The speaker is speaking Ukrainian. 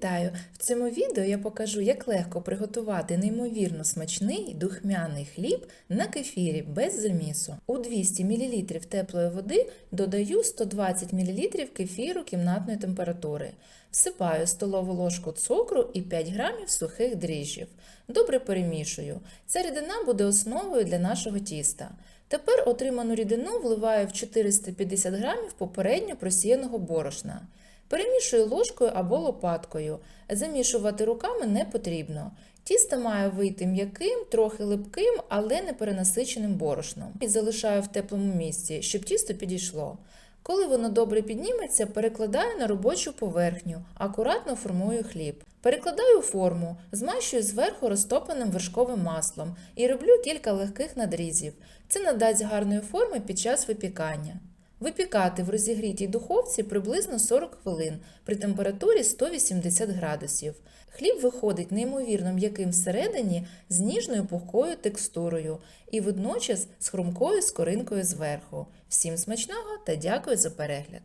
Вітаю! В цьому відео я покажу, як легко приготувати неймовірно смачний духмяний хліб на кефірі без замісу. У 200 мл теплої води додаю 120 мл кефіру кімнатної температури. Всипаю столову ложку цукру і 5 грамів сухих дріжджів. Добре перемішую. Ця рідина буде основою для нашого тіста. Тепер отриману рідину вливаю в 450 грамів попередньо просіяного борошна. Перемішую ложкою або лопаткою. Замішувати руками не потрібно. Тісто має вийти м'яким, трохи липким, але не перенасиченим борошном. І залишаю в теплому місці, щоб тісто підійшло. Коли воно добре підніметься, перекладаю на робочу поверхню, акуратно формую хліб. Перекладаю форму, змащую зверху розтопленим вершковим маслом і роблю кілька легких надрізів. Це надасть гарної форми під час випікання. Випікати в розігрітій духовці приблизно 40 хвилин при температурі 180 градусів. Хліб виходить неймовірно м'яким всередині з ніжною пухкою текстурою і водночас з хрумкою скоринкою зверху. Всім смачного та дякую за перегляд!